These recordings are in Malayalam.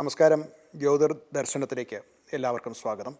നമസ്കാരം. ജ്യോതിർ ദർശനത്തിലേക്ക് എല്ലാവർക്കും സ്വാഗതം.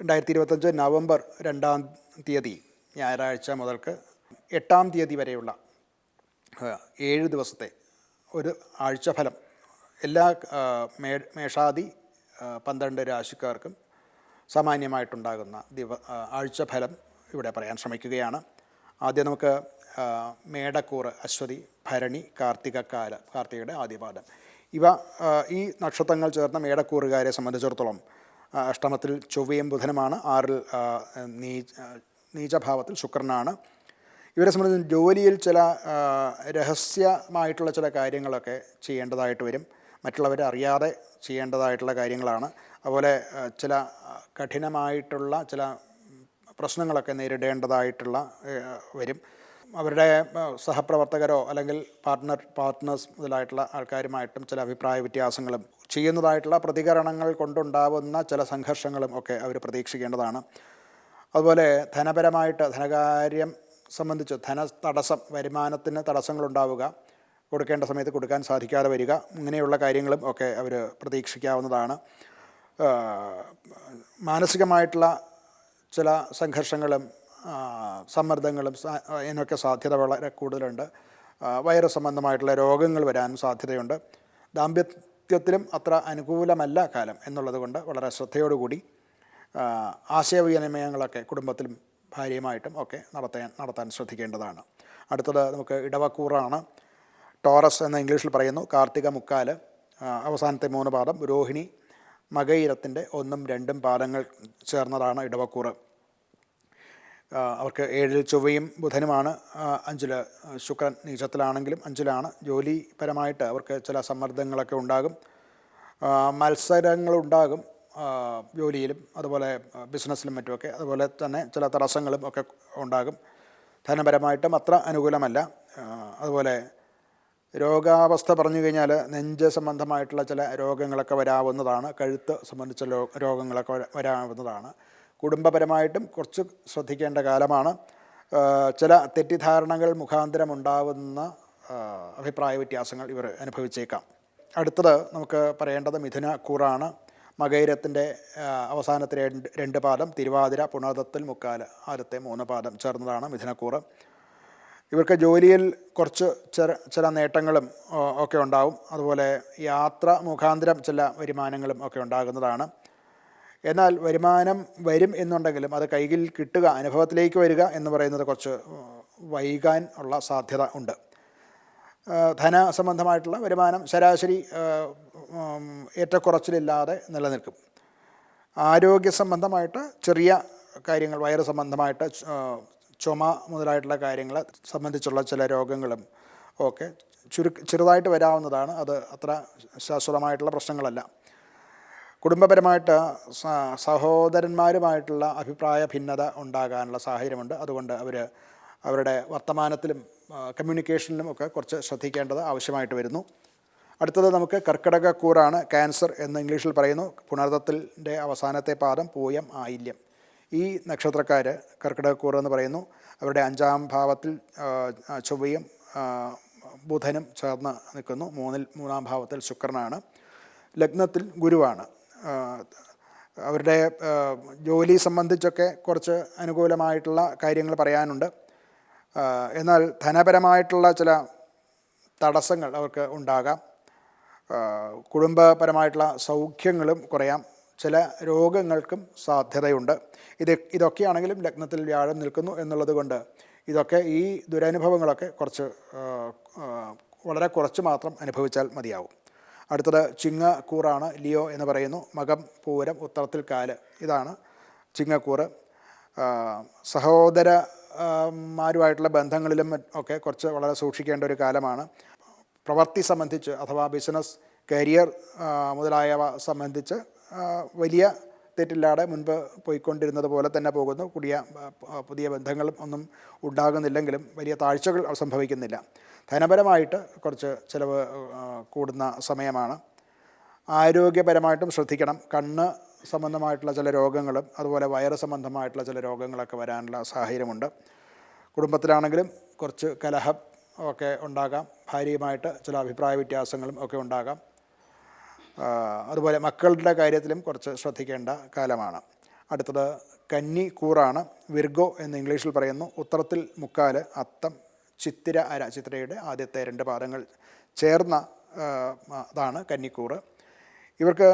രണ്ടായിരത്തി ഇരുപത്തഞ്ച് നവംബർ രണ്ടാം തീയതി ഞായറാഴ്ച മുതൽക്ക് എട്ടാം തീയതി വരെയുള്ള ഏഴ് ദിവസത്തെ ഒരു ആഴ്ചഫലം എല്ലാ മേഷാദി പന്ത്രണ്ട് രാശിക്കാർക്കും സാമാന്യമായിട്ടുണ്ടാകുന്ന ദിവ ആഴ്ച ആഴ്ചഫലം ഇവിടെ പറയാൻ ശ്രമിക്കുകയാണ്. ആദ്യം നമുക്ക് മേടക്കൂറ് അശ്വതി ഭരണി കാർത്തിക കാല കാർത്തികയുടെ ആദ്യപാദം. ഇവ ഈ നക്ഷത്രങ്ങൾ ചേർന്ന മേടക്കൂറുകാരെ സംബന്ധിച്ചിടത്തോളം അഷ്ടമത്തിൽ ചൊവ്വയും ബുധനുമാണ് ആറിൽ നീച നീചഭാവത്തിൽ ശുക്രനാണ്. ഇവരെ സംബന്ധിച്ച് ജോലിയിൽ ചില രഹസ്യമായിട്ടുള്ള ചില കാര്യങ്ങളൊക്കെ ചെയ്യേണ്ടതായിട്ട് വരും. മറ്റുള്ളവരെ അറിയാതെ ചെയ്യേണ്ടതായിട്ടുള്ള കാര്യങ്ങളാണ്. അതുപോലെ ചില കഠിനമായിട്ടുള്ള ചില പ്രശ്നങ്ങളൊക്കെ നേരിടേണ്ടതായിട്ടുള്ള വരും. അവരുടെ സഹപ്രവർത്തകരോ അല്ലെങ്കിൽ പാർട്ട്ണർ പാർട്ട്നേഴ്സ് മുതലായിട്ടുള്ള ആൾക്കാരുമായിട്ടും ചില അഭിപ്രായ വ്യത്യാസങ്ങളും ചെയ്യുന്നതായിട്ടുള്ള പ്രതികരണങ്ങൾ കൊണ്ടുണ്ടാവുന്ന ചില സംഘർഷങ്ങളും ഒക്കെ അവർ പ്രതീക്ഷിക്കേണ്ടതാണ്. അതുപോലെ ധനപരമായിട്ട് ധനകാര്യം സംബന്ധിച്ച് ധന തടസ്സം വരുമാനത്തിന് തടസ്സങ്ങളുണ്ടാവുക. കൊടുക്കേണ്ട സമയത്ത് കൊടുക്കാൻ സാധിക്കാതെ വരിക. ഇങ്ങനെയുള്ള കാര്യങ്ങളും ഒക്കെ അവർ പ്രതീക്ഷിക്കാവുന്നതാണ്. മാനസികമായിട്ടുള്ള ചില സംഘർഷങ്ങളും സമ്മർദ്ദങ്ങളും അതിനൊക്കെ സാധ്യത വളരെ കൂടുതലുണ്ട്. വൈറസ് സംബന്ധമായിട്ടുള്ള രോഗങ്ങൾ വരാനും സാധ്യതയുണ്ട്. ദാമ്പത്യത്തിലും അത്ര അനുകൂലമല്ല കാലം എന്നുള്ളത് കൊണ്ട് വളരെ ശ്രദ്ധയോടുകൂടി ആശയവിനിമയങ്ങളൊക്കെ കുടുംബത്തിലും ഭാര്യയുമായിട്ടും ഒക്കെ നടത്താൻ നടത്താൻ ശ്രദ്ധിക്കേണ്ടതാണ്. അടുത്തത് നമുക്ക് ഇടവക്കൂറാണ് ടോറസ് എന്ന ഇംഗ്ലീഷിൽ പറയുന്നു കാർത്തിക മുക്കാൽ അവസാനത്തെ മൂന്ന് പാദം രോഹിണി മകയിരത്തിന്റെ ഒന്നും രണ്ടും പാദങ്ങൾ ചേർന്നതാണ് ഇടവക്കൂറ്. അവർക്ക് ഏഴിൽ ചൊവ്വയും ബുധനുമാണ് അഞ്ചിൽ ശുക്രൻ നീചത്തിലാണെങ്കിലും അഞ്ചിലാണ്. ജോലിപരമായിട്ട് അവർക്ക് ചില സമ്മർദ്ദങ്ങളൊക്കെ ഉണ്ടാകും. മത്സരങ്ങളുണ്ടാകും ജോലിയിലും അതുപോലെ ബിസിനസ്സിലും മറ്റുമൊക്കെ. അതുപോലെ തന്നെ ചില തടസ്സങ്ങളും ഒക്കെ ഉണ്ടാകും. ധനപരമായിട്ടും അത്ര അനുകൂലമല്ല. അതുപോലെ രോഗാവസ്ഥ പറഞ്ഞു കഴിഞ്ഞാൽ നെഞ്ച് സംബന്ധമായിട്ടുള്ള ചില രോഗങ്ങളൊക്കെ വരാവുന്നതാണ്. കഴുത്ത് സംബന്ധിച്ച രോഗങ്ങളൊക്കെ വരാവുന്നതാണ്. കുടുംബപരമായിട്ടും കുറച്ച് ശ്രദ്ധിക്കേണ്ട കാലമാണ്. ചില തെറ്റിദ്ധാരണകൾ മുഖാന്തരം ഉണ്ടാവുന്ന അഭിപ്രായ വ്യത്യാസങ്ങൾ ഇവർ അനുഭവിച്ചേക്കാം. അടുത്തത് നമുക്ക് പറയേണ്ടത് മിഥുന കൂറാണ് മകൈരത്തിന്റെ അവസാനത്തെ രണ്ട് രണ്ട് പാദം തിരുവാതിര പുണർദത്തിൽ മുക്കാൽ ആദ്യത്തെ മൂന്ന് പാദം ചേർന്നതാണ് മിഥുനക്കൂറ് ഇവർക്ക് ജോലിയിൽ കുറച്ച് ചില ചില നേട്ടങ്ങളും ഒക്കെ ഉണ്ടാവും. അതുപോലെ യാത്ര മുഖാന്തരം ചില വരുമാനങ്ങളും ഒക്കെ ഉണ്ടാകുന്നതാണ്. എന്നാൽ വരുമാനം വരും എന്നുണ്ടെങ്കിലും അത് കൈകിൽ കിട്ടുക അനുഭവത്തിലേക്ക് വരിക എന്ന് പറയുന്നത് കുറച്ച് വൈകാൻ ഉള്ള സാധ്യത ഉണ്ട്. ധന സംബന്ധമായിട്ടുള്ള വരുമാനം ശരാശരി ഏറ്റക്കുറച്ചിലില്ലാതെ നിലനിൽക്കും. ആരോഗ്യ സംബന്ധമായിട്ട് ചെറിയ കാര്യങ്ങൾ വയറ് സംബന്ധമായിട്ട് ചുമ മുതലായിട്ടുള്ള കാര്യങ്ങളെ സംബന്ധിച്ചുള്ള ചില രോഗങ്ങളും ഒക്കെ ചുരു ചെറുതായിട്ട് വരാവുന്നതാണ്. അത് അത്ര ശാശ്വതമായിട്ടുള്ള പ്രശ്നങ്ങളല്ല. കുടുംബപരമായിട്ട് സഹോദരന്മാരുമായിട്ടുള്ള അഭിപ്രായ ഭിന്നത ഉണ്ടാകാനുള്ള സാഹചര്യമുണ്ട്. അതുകൊണ്ട് അവർ അവരുടെ വർത്തമാനത്തിലും കമ്മ്യൂണിക്കേഷനിലും ഒക്കെ കുറച്ച് ശ്രദ്ധിക്കേണ്ടത് ആവശ്യമായിട്ട് വരുന്നു. അടുത്തത് നമുക്ക് കർക്കിടക കൂറാണ്. ക്യാൻസർ എന്ന് ഇംഗ്ലീഷിൽ പറയുന്നു. പുണർദത്തിന്റെ അവസാനത്തെ പാദം പൂയം ആയില്യം. ഈ നക്ഷത്രക്കാർ കർക്കിടകക്കൂർ എന്ന് പറയുന്നു. അവരുടെ അഞ്ചാം ഭാവത്തിൽ ചൊവ്വയും ബുധനും ചേർന്ന് നിൽക്കുന്നു. മൂന്നിൽ മൂന്നാം ഭാവത്തിൽ ശുക്രനാണ്. ലഗ്നത്തിൽ ഗുരുവാണ്. അവരുടെ ജോലി സംബന്ധിച്ചൊക്കെ കുറച്ച് അനുകൂലമായിട്ടുള്ള കാര്യങ്ങൾ പറയാനുണ്ട്. എന്നാൽ ധനപരമായിട്ടുള്ള ചില തടസ്സങ്ങൾ അവർക്ക് ഉണ്ടാകാം. കുടുംബപരമായിട്ടുള്ള സൗഖ്യങ്ങളും കുറയാം. ചില രോഗങ്ങൾക്കും സാധ്യതയുണ്ട്. ഇത് ഇതൊക്കെയാണെങ്കിലും ലഗ്നത്തിൽ വ്യാഴം നിൽക്കുന്നു എന്നുള്ളത് കൊണ്ട് ഇതൊക്കെ ഈ ദുരനുഭവങ്ങളൊക്കെ കുറച്ച് വളരെ കുറച്ച് മാത്രം അനുഭവിച്ചാൽ മതിയാവും. അടുത്തത് ചിങ്ങക്കൂറാണ് ലിയോ എന്ന് പറയുന്നു. മകം പൂരം ഉത്തരത്തിൽ കാൽ. ഇതാണ് ചിങ്ങക്കൂറ്. സഹോദര മാരുമായിട്ടുള്ള ബന്ധങ്ങളിലും ഒക്കെ കുറച്ച് വളരെ സൂക്ഷിക്കേണ്ട ഒരു കാലമാണ്. പ്രവൃത്തി സംബന്ധിച്ച് അഥവാ ബിസിനസ് കരിയർ മുതലായവ സംബന്ധിച്ച് വലിയ തെറ്റില്ലാതെ മുൻപ് പോയിക്കൊണ്ടിരുന്നത് പോലെ തന്നെ പോകുന്നു. പുതിയ പുതിയ ബന്ധങ്ങളും ഒന്നും ഉണ്ടാകുന്നില്ലെങ്കിലും വലിയ താഴ്ചകൾ സംഭവിക്കുന്നില്ല. ധനപരമായിട്ട് കുറച്ച് ചിലവ് കൂടുന്ന സമയമാണ്. ആരോഗ്യപരമായിട്ടും ശ്രദ്ധിക്കണം. കണ്ണ് സംബന്ധമായിട്ടുള്ള ചില രോഗങ്ങളും അതുപോലെ വയറ് സംബന്ധമായിട്ടുള്ള ചില രോഗങ്ങളൊക്കെ വരാനുള്ള സാഹചര്യമുണ്ട്. കുടുംബത്തിലാണെങ്കിലും കുറച്ച് കലഹം ഒക്കെ ഉണ്ടാകാം. ഭാര്യയുമായിട്ട് ചില അഭിപ്രായ വ്യത്യാസങ്ങളും ഒക്കെ ഉണ്ടാകാം. അതുപോലെ മക്കളുടെ കാര്യത്തിലും കുറച്ച് ശ്രദ്ധിക്കേണ്ട കാലമാണ്. അടുത്തത് കന്നി കൂറാണ്. വിർഗോ എന്ന് ഇംഗ്ലീഷിൽ പറയുന്നു. ഉത്തരത്തിൽ മുക്കാൽ അത്തം ചിത്തിര അര ചിത്തിരയുടെ ആദ്യത്തെ രണ്ട് പാദങ്ങൾ ചേർന്ന അതാണ് കന്നിക്കൂറ്. ഇവർക്ക്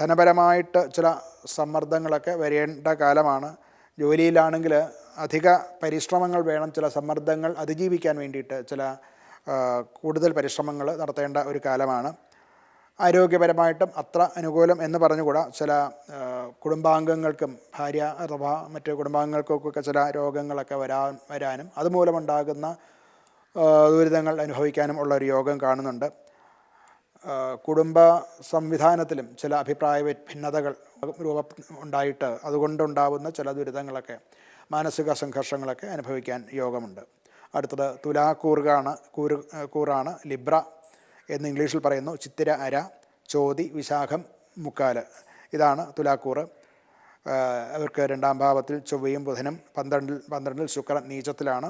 ധനപരമായിട്ട് ചില സമ്മർദ്ദങ്ങളൊക്കെ വരേണ്ട കാലമാണ്. ജോലിയിലാണെങ്കിൽ അധിക പരിശ്രമങ്ങൾ വേണം. ചില സമ്മർദ്ദങ്ങൾ അതിജീവിക്കാൻ വേണ്ടിയിട്ട് ചില കൂടുതൽ പരിശ്രമങ്ങൾ നടത്തേണ്ട ഒരു കാലമാണ്. ആരോഗ്യപരമായിട്ടും അത്ര അനുകൂലം എന്ന് പറഞ്ഞുകൂടാ. ചില കുടുംബാംഗങ്ങൾക്കും ഭാര്യ അഥവാ മറ്റ് കുടുംബാംഗങ്ങൾക്കൊക്കെ ചില രോഗങ്ങളൊക്കെ വരാൻ വരാനും അതുമൂലമുണ്ടാകുന്ന ദുരിതങ്ങൾ അനുഭവിക്കാനും ഉള്ള ഒരു യോഗം കാണുന്നുണ്ട്. കുടുംബ സംവിധാനത്തിലും ചില അഭിപ്രായ ഭിന്നതകൾ രൂപ ഉണ്ടായിട്ട് അതുകൊണ്ടുണ്ടാവുന്ന ചില ദുരിതങ്ങളൊക്കെ മാനസിക സംഘർഷങ്ങളൊക്കെ അനുഭവിക്കാൻ യോഗമുണ്ട്. അടുത്തത് തുലാക്കൂറുകാണ് കൂറ് കൂറാണ് ലിബ്ര എന്ന് ഇംഗ്ലീഷിൽ പറയുന്നു. ചിത്തിര അര ചോതി വിശാഖം മുക്കാൽ ഇതാണ് തുലാക്കൂറ് അവർക്ക് രണ്ടാം ഭാവത്തിൽ ചൊവ്വയും ബുധനും പന്ത്രണ്ടിൽ പന്ത്രണ്ടിൽ ശുക്രൻ നീചത്തിലാണ്.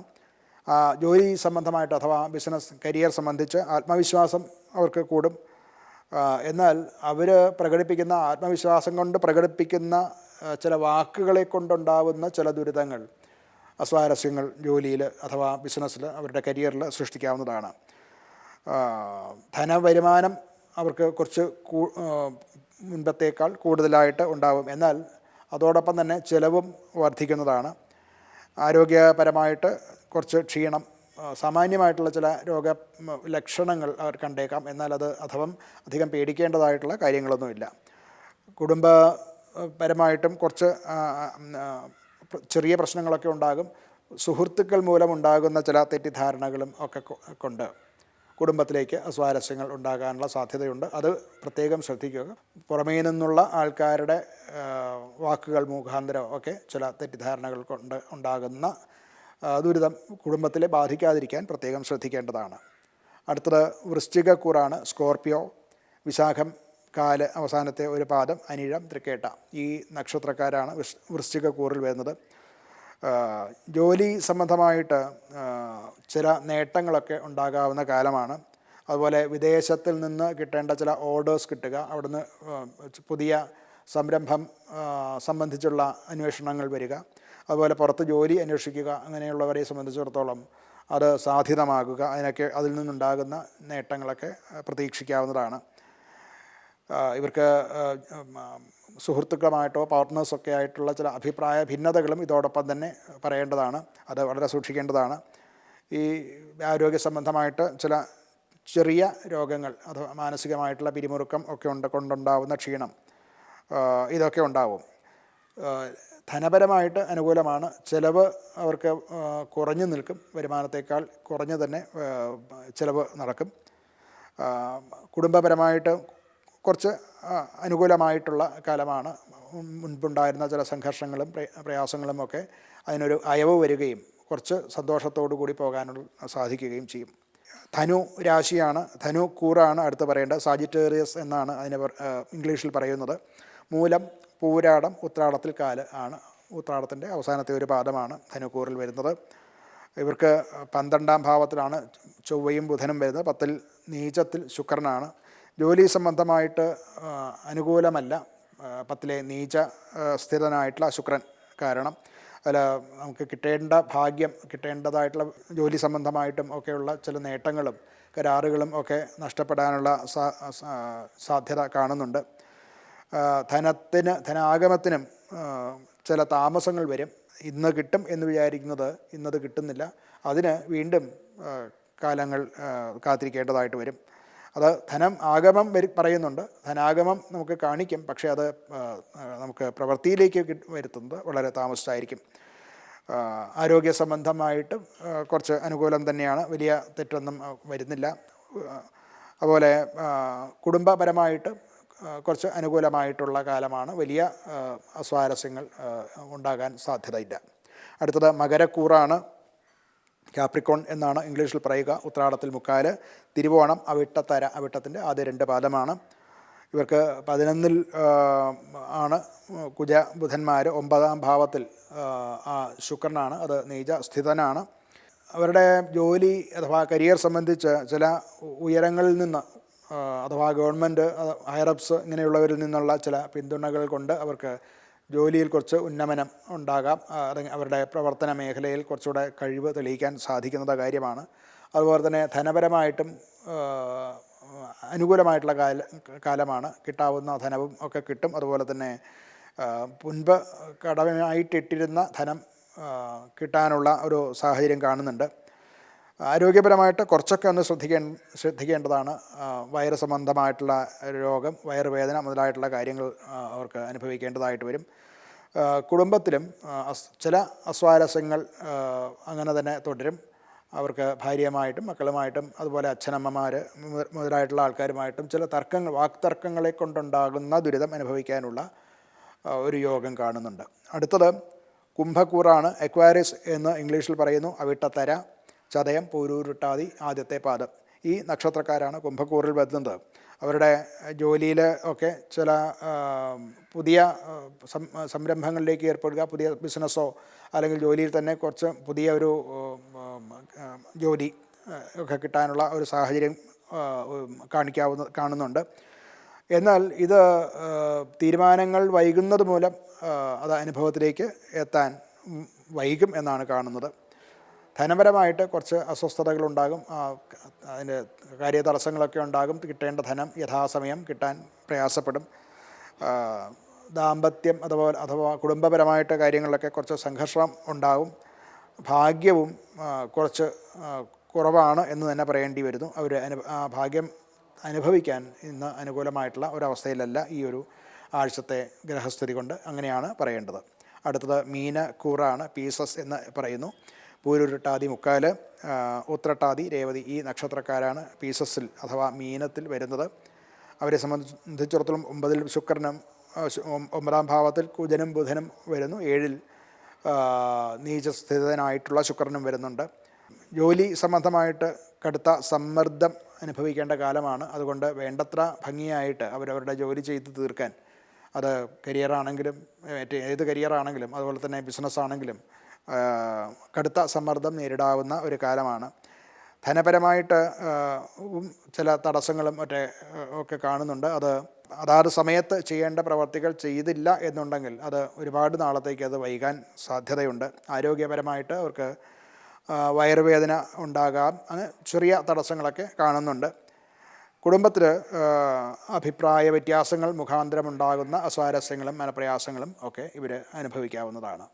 ജോലി സംബന്ധമായിട്ട് അഥവാ ബിസിനസ് കരിയർ സംബന്ധിച്ച് ആത്മവിശ്വാസം അവർക്ക് കൂടും. എന്നാൽ അവർ പ്രകടിപ്പിക്കുന്ന ആത്മവിശ്വാസം കൊണ്ട് പ്രകടിപ്പിക്കുന്ന ചില വാക്കുകളെ കൊണ്ടുണ്ടാവുന്ന ചില ദുരിതങ്ങൾ അസ്വാരസ്യങ്ങൾ ജോലിയിൽ അഥവാ ബിസിനസ്സിൽ അവരുടെ കരിയറിൽ സൃഷ്ടിക്കാവുന്നതാണ്. ധനവരുമാനം അവർക്ക് കുറച്ച് മുൻപത്തേക്കാൾ കൂടുതലായിട്ട് ഉണ്ടാവും. എന്നാൽ അതോടൊപ്പം തന്നെ ചിലവും വർദ്ധിക്കുന്നതാണ്. ആരോഗ്യപരമായിട്ട് കുറച്ച് ക്ഷീണം സാമാന്യമായിട്ടുള്ള ചില രോഗ ലക്ഷണങ്ങൾ അവർ കണ്ടേക്കാം. എന്നാൽ അത് അഥവാ അധികം പേടിക്കേണ്ടതായിട്ടുള്ള കാര്യങ്ങളൊന്നുമില്ല. കുടുംബപരമായിട്ടും കുറച്ച് ചെറിയ പ്രശ്നങ്ങളൊക്കെ ഉണ്ടാകും. സുഹൃത്തുക്കൾ മൂലമുണ്ടാകുന്ന ചില തെറ്റിദ്ധാരണകളും ഒക്കെ കൊണ്ട് കുടുംബത്തിലേക്ക് അസ്വാരസ്യങ്ങൾ ഉണ്ടാകാനുള്ള സാധ്യതയുണ്ട്. അത് പ്രത്യേകം ശ്രദ്ധിക്കുക. പുറമേ നിന്നുള്ള ആൾക്കാരുടെ വാക്കുകൾ മുഖാന്തരം ഒക്കെ ചില തെറ്റിദ്ധാരണകൾ കൊണ്ട് ഉണ്ടാകുന്ന ദുരിതം കുടുംബത്തിലെ ബാധിക്കാതിരിക്കാൻ പ്രത്യേകം ശ്രദ്ധിക്കേണ്ടതാണ്. അടുത്തത് വൃശ്ചികക്കൂറാണ്. സ്കോർപ്പിയോ വിശാഖം കാൽ അവസാനത്തെ ഒരു പാദം അനിഴം തൃക്കേട്ട. ഈ നക്ഷത്രക്കാരാണ് വൃശ്ചികക്കൂറിൽ വരുന്നത്. ജോലി സംബന്ധമായിട്ട് ചില നേട്ടങ്ങളൊക്കെ ഉണ്ടാകാവുന്ന കാലമാണ്. അതുപോലെ വിദേശത്തിൽ നിന്ന് കിട്ടേണ്ട ചില ഓർഡേഴ്സ് കിട്ടുക അവിടുന്ന് പുതിയ സംരംഭം സംബന്ധിച്ചുള്ള അന്വേഷണങ്ങൾ വരിക. അതുപോലെ പുറത്ത് ജോലി അന്വേഷിക്കുക അങ്ങനെയുള്ളവരെ സംബന്ധിച്ചിടത്തോളം അത് സാധ്യതമാകുക. അതിനൊക്കെ അതിൽ നിന്നുണ്ടാകുന്ന നേട്ടങ്ങളൊക്കെ പ്രതീക്ഷിക്കാവുന്നതാണ്. ഇവർക്ക് സുഹൃത്തുക്കളുമായിട്ടോ പാർട്ട്നേഴ്സൊക്കെ ആയിട്ടുള്ള ചില അഭിപ്രായ ഭിന്നതകളും ഇതോടൊപ്പം തന്നെ പറയേണ്ടതാണ്. അത് വളരെ സൂക്ഷിക്കേണ്ടതാണ്. ഈ ആരോഗ്യ സംബന്ധമായിട്ട് ചില ചെറിയ രോഗങ്ങൾ അഥവാ മാനസികമായിട്ടുള്ള പിരിമുറുക്കം ഒക്കെ ഉണ്ട് കൊണ്ടുണ്ടാവുന്ന ക്ഷീണം ഇതൊക്കെ ഉണ്ടാവും. ധനപരമായിട്ട് അനുകൂലമാണ്. ചിലവ് അവർക്ക് കുറഞ്ഞു നിൽക്കും. വരുമാനത്തേക്കാൾ കുറഞ്ഞു തന്നെ ചിലവ് നടക്കും. കുടുംബപരമായിട്ട് കുറച്ച് അനുകൂലമായിട്ടുള്ള കാലമാണ്. മുൻ- മുൻപുണ്ടായിരുന്ന ചില സംഘർഷങ്ങളും പ്രയാസങ്ങളും ഒക്കെ അതിനൊരു അയവ് വരികയും കുറച്ച് സന്തോഷത്തോടു കൂടി പോകാനുള്ള സാധിക്കുകയും ചെയ്യും. ധനു രാശിയാണ് ധനു കൂറാണ് അടുത്ത് പറയേണ്ടത്. സാജിറ്റേറിയസ് എന്നാണ് അതിനെ ഇംഗ്ലീഷിൽ പറയുന്നത്. മൂലം പൂരാടം ഉത്രാടത്തിൽ കാൽ ആണ്. ഉത്രാടത്തിന്റെ അവസാനത്തെ ഒരു പാദമാണ് ധനുക്കൂറിൽ വരുന്നത്. ഇവർക്ക് പന്ത്രണ്ടാം ഭാവത്തിലാണ് ചൊവ്വയും ബുധനും വരുന്നത്. പത്തിൽ നീചത്തിൽ ശുക്രനാണ്. ജോലി സംബന്ധമായിട്ട് അനുകൂലമല്ല. പത്തിലെ നീച സ്ഥിരനായിട്ടുള്ള ശുക്രൻ കാരണം അതിൽ നമുക്ക് കിട്ടേണ്ട ഭാഗ്യം കിട്ടേണ്ടതായിട്ടുള്ള ജോലി സംബന്ധമായിട്ടും ഒക്കെയുള്ള ചില നേട്ടങ്ങളും കരാറുകളും ഒക്കെ നഷ്ടപ്പെടാനുള്ള സാധ്യത കാണുന്നുണ്ട്. ധനത്തിന് ധനാഗമത്തിനും ചില താമസങ്ങൾ വരും. ഇന്ന് കിട്ടും എന്ന് വിചാരിക്കുന്നത് ഇന്നത് കിട്ടുന്നില്ല. അതിന് വീണ്ടും കാലങ്ങൾ കാത്തിരിക്കേണ്ടതായിട്ട് വരും. അത് ധനം ആഗമം വരി പറയുന്നുണ്ട്. ധനാഗമം നമുക്ക് കാണിക്കും. പക്ഷേ അത് നമുക്ക് പ്രവൃത്തിയിലേക്ക് വരുത്തുന്നത് വളരെ താമസിച്ചായിരിക്കും. ആരോഗ്യ സംബന്ധമായിട്ട് കുറച്ച് അനുകൂലം തന്നെയാണ്. വലിയ തെറ്റൊന്നും വരുന്നില്ല. അതുപോലെ കുടുംബപരമായിട്ട് കുറച്ച് അനുകൂലമായിട്ടുള്ള കാലമാണ്. വലിയ അസ്വാരസ്യങ്ങൾ ഉണ്ടാകാൻ സാധ്യതയില്ല. അടുത്തത് മകരക്കൂറാണ്. കാപ്രിക്കോൺ എന്നാണ് ഇംഗ്ലീഷിൽ പറയുക. ഉത്രാടത്തിൽ മുക്കാൽ തിരുവോണം അവിട്ടത്തര അവിട്ടത്തിന്റെ ആദ്യ രണ്ട് പാദമാണ്. ഇവർക്ക് പതിനൊന്നിൽ ആണ് കുജ ബുധന്മാർ ഒമ്പതാം ഭാവത്തിൽ ശുക്രനാണ്. അത് നീജ സ്ഥിതനാണ്. അവരുടെ ജോലി അഥവാ കരിയർ സംബന്ധിച്ച് ചില ഉയരങ്ങളിൽ നിന്ന് അഥവാ ഗവൺമെന്റ് ഹയറപ്സ് ഇങ്ങനെയുള്ളവരിൽ നിന്നുള്ള ചില പിന്തുണകൾ കൊണ്ട് അവർക്ക് ജോലിയിൽ കുറച്ച് ഉന്നമനം ഉണ്ടാകാം. അവരുടെ പ്രവർത്തന മേഖലയിൽ കുറച്ചുകൂടെ കഴിവ് തെളിയിക്കാൻ സാധിക്കുന്നത് കാര്യമാണ്. അതുപോലെ തന്നെ ധനപരമായിട്ടും അനുകൂലമായിട്ടുള്ള കാല കാലമാണ്. കിട്ടാവുന്ന ധനവും ഒക്കെ കിട്ടും. അതുപോലെ തന്നെ മുൻപ് കടമായിട്ടിട്ടിരുന്ന ധനം കിട്ടാനുള്ള ഒരു സാഹചര്യം കാണുന്നുണ്ട്. ആരോഗ്യപരമായിട്ട് കുറച്ചൊക്കെ ഒന്ന് ശ്രദ്ധിക്കേ ശ്രദ്ധിക്കേണ്ടതാണ് വയറ് സംബന്ധമായിട്ടുള്ള രോഗം വയറുവേദന മുതലായിട്ടുള്ള കാര്യങ്ങൾ അവർക്ക് അനുഭവിക്കേണ്ടതായിട്ട് വരും. കുടുംബത്തിലും ചില അസ്വാരസ്യങ്ങൾ അങ്ങനെ തന്നെ തുടരും. അവർക്ക് ഭാര്യയുമായിട്ടും മക്കളുമായിട്ടും അതുപോലെ അച്ഛനമ്മമാർ മുതലായിട്ടുള്ള ആൾക്കാരുമായിട്ടും ചില തർക്കങ്ങൾ വാക്തർക്കങ്ങളെ കൊണ്ടുണ്ടാകുന്ന ദുരിതം അനുഭവിക്കാനുള്ള ഒരു യോഗം കാണുന്നുണ്ട്. അടുത്തത് കുംഭക്കൂറാണ് എക്വാരിസ് എന്ന് ഇംഗ്ലീഷിൽ പറയുന്നു അവിട്ടത്തര. ചതയം പൂരൂരുട്ടാതി ആദ്യത്തെ പാദം. ഈ നക്ഷത്രക്കാരാണ് കുംഭക്കൂറിൽ വരുന്നത്. അവരുടെ ജോലിയിൽ ഒക്കെ ചില പുതിയ സംരംഭങ്ങളിലേക്ക് ഏർപ്പെടുക പുതിയ ബിസിനസ്സോ അല്ലെങ്കിൽ ജോലിയിൽ തന്നെ കുറച്ച് പുതിയ ഒരു ജോലി ഒക്കെ കിട്ടാനുള്ള ഒരു സാഹചര്യം കാണിക്കാവുന്ന കാണുന്നുണ്ട്. എന്നാൽ ഇത് തീരുമാനങ്ങൾ വൈകുന്നത് മൂലം അത് അനുഭവത്തിലേക്ക് എത്താൻ വൈകും എന്നാണ് കാണുന്നത്. ധനപരമായിട്ട് കുറച്ച് അസ്വസ്ഥതകളുണ്ടാകും. അതിന് അതിന്റെ കാര്യതടസ്സങ്ങളൊക്കെ ഉണ്ടാകും. കിട്ടേണ്ട ധനം യഥാസമയം കിട്ടാൻ പ്രയാസപ്പെടും. ദാമ്പത്യം അഥവാ അഥവാ കുടുംബപരമായിട്ട് കാര്യങ്ങളിലൊക്കെ കുറച്ച് സംഘർഷം ഉണ്ടാകും. ഭാഗ്യവും കുറച്ച് കുറവാണ് എന്ന് തന്നെ പറയേണ്ടി വരുന്നു. അവർ അനു ഭാഗ്യം അനുഭവിക്കാൻ ഇന്ന് അനുകൂലമായിട്ടുള്ള ഒരവസ്ഥയിലല്ല ഈ ഒരു ആഴ്ചത്തെ ഗ്രഹസ്ഥിതി കൊണ്ട് അങ്ങനെയാണ് പറയേണ്ടത്. അടുത്തത് മീന കൂറാണ് പീസസ് എന്ന് പറയുന്നു. പൂരുരുട്ടാതി മുക്കാൽ ഉത്രട്ടാതി രേവതി ഈ നക്ഷത്രക്കാരാണ് പീസസിൽ അഥവാ മീനത്തിൽ വരുന്നത്. അവരെ സംബന്ധിച്ചിടത്തോളം ഒമ്പതിൽ ശുക്രനും ഒമ്പതാം ഭാവത്തിൽ കുജനും ബുധനും വരുന്നു. ഏഴിൽ നീചസ്ഥിതനായിട്ടുള്ള ശുക്രനും വരുന്നുണ്ട്. ജോലി സംബന്ധമായിട്ട് കടുത്ത സമ്മർദ്ദം അനുഭവിക്കേണ്ട കാലമാണ്. അതുകൊണ്ട് വേണ്ടത്ര ഭംഗിയായിട്ട് അവരവരുടെ ജോലി ചെയ്ത് തീർക്കാൻ. അത് കരിയറാണെങ്കിലും മറ്റേ ഏത് കരിയറാണെങ്കിലും അതുപോലെ തന്നെ ബിസിനസ് ആണെങ്കിലും കടുത്ത സമ്മർദ്ദം നേരിടാവുന്ന ഒരു കാലമാണ്. ധനപരമായിട്ട് ചില തടസ്സങ്ങളും മറ്റേ ഒക്കെ കാണുന്നുണ്ട്. അത് അതാത് സമയത്ത് ചെയ്യേണ്ട പ്രവർത്തികൾ ചെയ്തില്ല എന്നുണ്ടെങ്കിൽ അത് ഒരുപാട് നാളത്തേക്ക് അത് വൈകാൻ സാധ്യതയുണ്ട്. ആരോഗ്യപരമായിട്ട് അവർക്ക് വയറുവേദന ഉണ്ടാകാം. അങ്ങനെ ചെറിയ തടസ്സങ്ങളൊക്കെ കാണുന്നുണ്ട്. കുടുംബത്തിൽ അഭിപ്രായ വ്യത്യാസങ്ങൾ മുഖാന്തരമുണ്ടാകുന്ന അസ്വാരസ്യങ്ങളും മനപ്രയാസങ്ങളും ഒക്കെ ഇവർ അനുഭവിക്കാവുന്നതാണ്.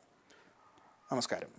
നമസ്കാരം.